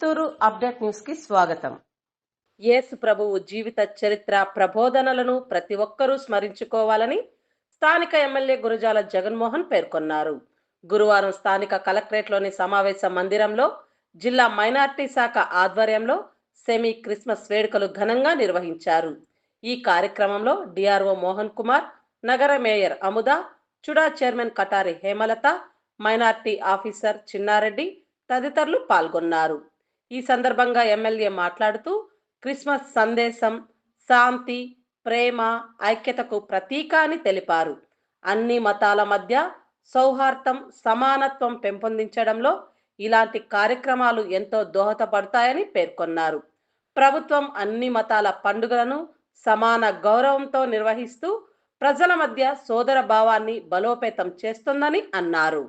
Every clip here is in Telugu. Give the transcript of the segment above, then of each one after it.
చిత్తూరు అప్డేట్ న్యూస్కి స్వాగతం. యేసు ప్రభువు జీవిత చరిత్ర ప్రబోధనలను ప్రతి ఒక్కరూ స్మరించుకోవాలని స్థానిక ఎమ్మెల్యే గురజాల జగన్మోహన్ పేర్కొన్నారు. గురువారం స్థానిక కలెక్టరేట్లోని సమావేశ మందిరంలో జిల్లా మైనార్టీ శాఖ ఆధ్వర్యంలో సెమీ క్రిస్మస్ వేడుకలు ఘనంగా నిర్వహించారు. ఈ కార్యక్రమంలో డిఆర్ఓ మోహన్ కుమార్ నగర mayor Amuda CHUDA chairman Katari Hemalatha minority officer Chinnareddy తదితరులు పాల్గొన్నారు. ఈ సందర్భంగా ఎమ్మెల్యే మాట్లాడుతూ క్రిస్మస్ సందేశం శాంతి ప్రేమ ఐక్యతకు ప్రతీక అని తెలిపారు. అన్ని మతాల మధ్య సౌహార్దం సమానత్వం పెంపొందించడంలో ఇలాంటి కార్యక్రమాలు ఎంతో దోహదపడతాయని పేర్కొన్నారు. ప్రభుత్వం అన్ని మతాల పండుగలను సమాన గౌరవంతో నిర్వహిస్తూ ప్రజల మధ్య సోదర భావాన్ని బలోపేతం చేస్తుందని అన్నారు.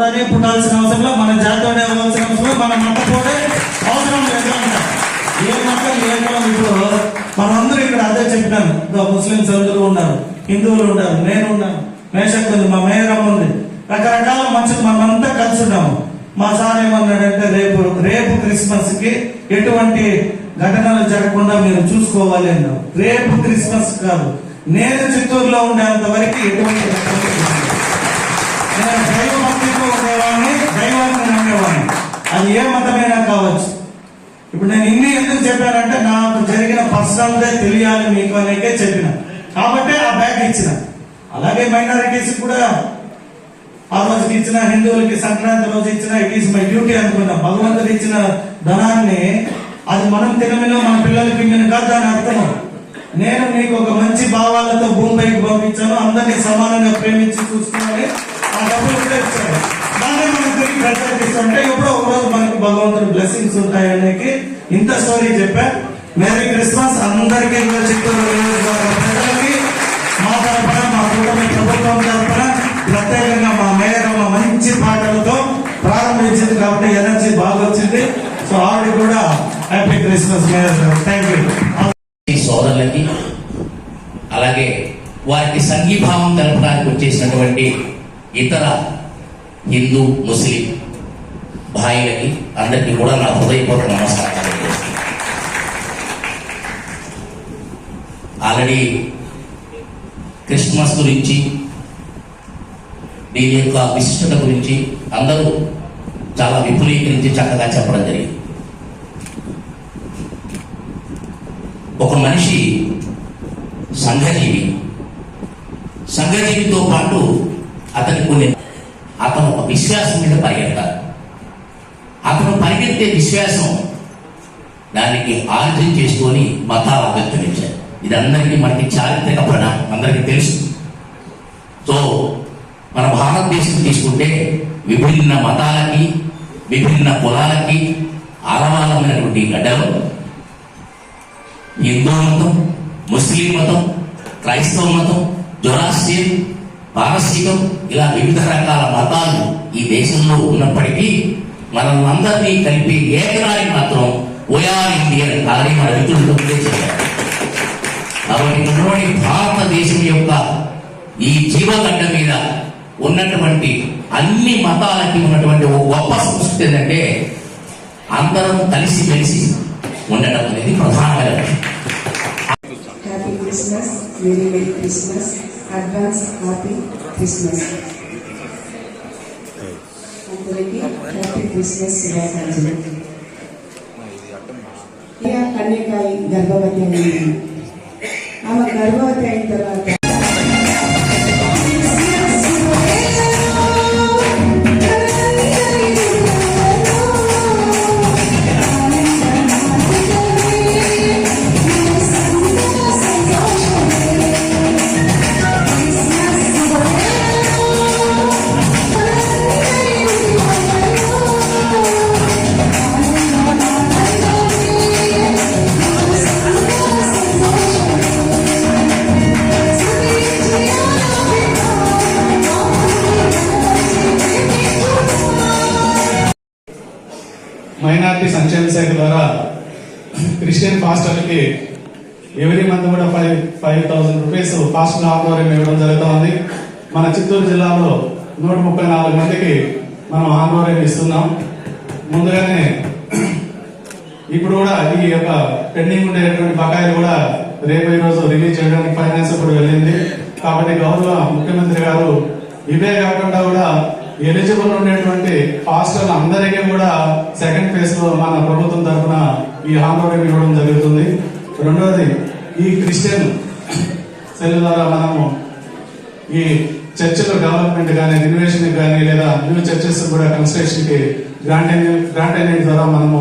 కూడానే పుట్టాల్సిన అవసరం మన జాతోడే అవ్వాల్సిన అవసరం మన మంట కూడా అవసరం లేదు ఏ మతం ఏ కులం ఇప్పుడు మనందరూ ఇక్కడ అదే చెప్పినాను ఇదో ముస్లిమ్స్ అందరూ ఉన్నారు హిందువులు ఉన్నారు నేను ఉన్నాను మేషక్ ఉంది మా మేయరమ్మ ఉంది. రకరకాల మనుషులు మనమంతా కలిసి ఉన్నాము. మా సార్ ఏమన్నాడంటే రేపు రేపు క్రిస్మస్కి ఎటువంటి ఘటనలు జరగకుండా మీరు చూసుకోవాలి అన్నారు రేపు క్రిస్మస్ కాదు నేను చిత్తూరులో ఉండేంత వరకు ఎటువంటి అది ఏ మతమైనా కావచ్చు. ఇప్పుడు నేను ఇన్ని ఎందుకు చెప్పానంటే నాకు జరిగిన పర్సనల్ డే తెలియాలి మీకు అనేకే చెప్పిన. కాబట్టి ఆ బ్యాగ్ ఇచ్చిన. అలాగే మైనారిటీస్ కూడా ఆ రోజుకి ఇచ్చిన హిందువులకి సంక్రాంతి రోజు ఇచ్చిన ఇట్ ఈస్ మై డ్యూటీ అనుకున్నా భగవంతుడు ఇచ్చిన ధనాన్ని అది మనం తినమినో మన పిల్లలకి ఇమ్మిన కాదు దాని అర్థం. నేను నీకు ఒక మంచి భావాలతో భూమిపైకి పంపించాను. అందరినీ సమానంగా ప్రేమించి చూసుకోవాలి. ఆ డబ్బులు కూడా ఇచ్చాను. అంటే మనం తిరిగి ఎప్పుడో ఒక రోజు మనకి భగవంతుడు బ్లెస్సింగ్స్ ఉంటాయనేకి ఇంత స్టోరీ చెప్పా. మేరీ క్రిస్మస్ అందరికీ కూడా చిత్తూరు ప్రజలకి మా తరపున మా కుటుంబ ప్రభుత్వం తరపున ప్రత్యేకంగా మా మేయర్ అమ్మ మంచి పాటలతో ప్రారంభించింది కాబట్టి ఎనర్జీ బాగా వచ్చింది సో ఆవిడ కూడా happy Christmas mayor thank you సోదరులకి అలాగే వారికి సంఘీభావం తెలపడానికి వచ్చేసినటువంటి ఇతర హిందూ ముస్లిం భాయిలకి అందరికీ కూడా నా హృదయపూర్వక నమస్కారాలు ఆల్రెడీ క్రిస్మస్ గురించి దీని యొక్క విశిష్టత గురించి అందరూ చాలా విపులీకరించి చక్కగా చెప్పడం జరిగింది. ఒక మనిషి సంఘజీవి సంఘజీవితో పాటు అతని కొన్ని విశ్వాసం మీద పరిగెడతాడు అతను పరిగెత్తే విశ్వాసం దానికి ఆర్జన చేసుకొని మతాలు ఆవిర్భవించాయి ఇది అందరికీ మనకి చారిత్రక ప్రణాళిక అందరికీ తెలుసు. సో మన భారతదేశం తీసుకుంటే విభిన్న మతాలకి విభిన్న కులాలకి ఆలవాలమైనటువంటి గడ్డలు హిందూ మతం ముస్లిం మతం క్రైస్తవ మతం జొరాస్ట్రియన్ పారసీకం ఇలా వివిధ రకాల మతాలు ఈ దేశంలో ఉన్నప్పటికీ మనల్ని అందరినీ కలిపి ఏకనాడి మాత్రం ఓఆర్ ఇండియన్ కానీ మన మిత్రులతో చెప్పారు. కాబట్టి ఉన్నటువంటి భారతదేశం యొక్క ఈ జీవగడ్డ మీద ఉన్నటువంటి అన్ని మతాలకి ఉన్నటువంటి ఒక గొప్ప సంస్కృతి ఏంటంటే అందరం కలిసి కలిసి ఉండడం అనేది ప్రధానమైన విషయం Happy Christmas, Merry Merry Christmas, happy Christmas business చేశాను ఇక కన్యకాయి గర్భవతి అయింది ఆమె గర్భవతి అయిన తర్వాత మైనార్టీ సంక్షేమ శాఖ ద్వారా క్రిస్టియన్ పాస్టర్లకి ఎవరీ మంత్ కూడా ఫైవ్ ఫైవ్ థౌసండ్ రూపీస్ పాస్టల్ ఆధ్వర్యం ఇవ్వడం జరుగుతూ ఉంది మన చిత్తూరు జిల్లాలో నూట ముప్పై నాలుగు మందికి మనం ఆధ్వర్యం ఇస్తున్నాం. ముందుగానే ఇప్పుడు కూడా ఈ యొక్క పెండింగ్ ఉండేటువంటి బకాయిలు కూడా రేపు రోజు రిలీజ్ చేయడానికి ఫైనాన్స్ కూడా వెళ్ళింది. కాబట్టి గౌరవ ముఖ్యమంత్రి గారు ఇవే కాకుండా కూడా ఎలిజిబుల్ ఉండేటువంటి పాస్టర్లు అందరికీ కూడా సెకండ్ ఫేజ్లో మన ప్రభుత్వం తరఫున ఈ హామీ ఇవ్వడం జరుగుతుంది. రెండవది ఈ క్రిస్టియన్ సెల్ ద్వారా మనము ఈ చర్చిల డెవలప్మెంట్ కానీ రినోవేషన్ కానీ లేదా న్యూ చర్చెస్ కూడా కన్స్ట్రక్షన్కి గ్రాంట్ గ్రాంట్ అనేది ద్వారా మనము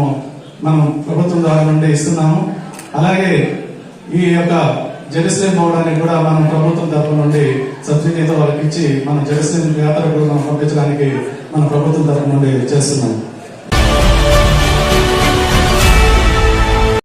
మనం ప్రభుత్వం ద్వారా నుండి ఇస్తున్నాము. అలాగే ఈ యొక్క జెరూసలేం పోవడానికి కూడా మనం ప్రభుత్వం తరపు నుండి సబ్సిడీతో వాళ్ళకి ఇచ్చి మనం జెరూసలేం యాత్ర కూడా మనం పంపించడానికి మన ప్రభుత్వం తరపు నుండి చేస్తున్నాం.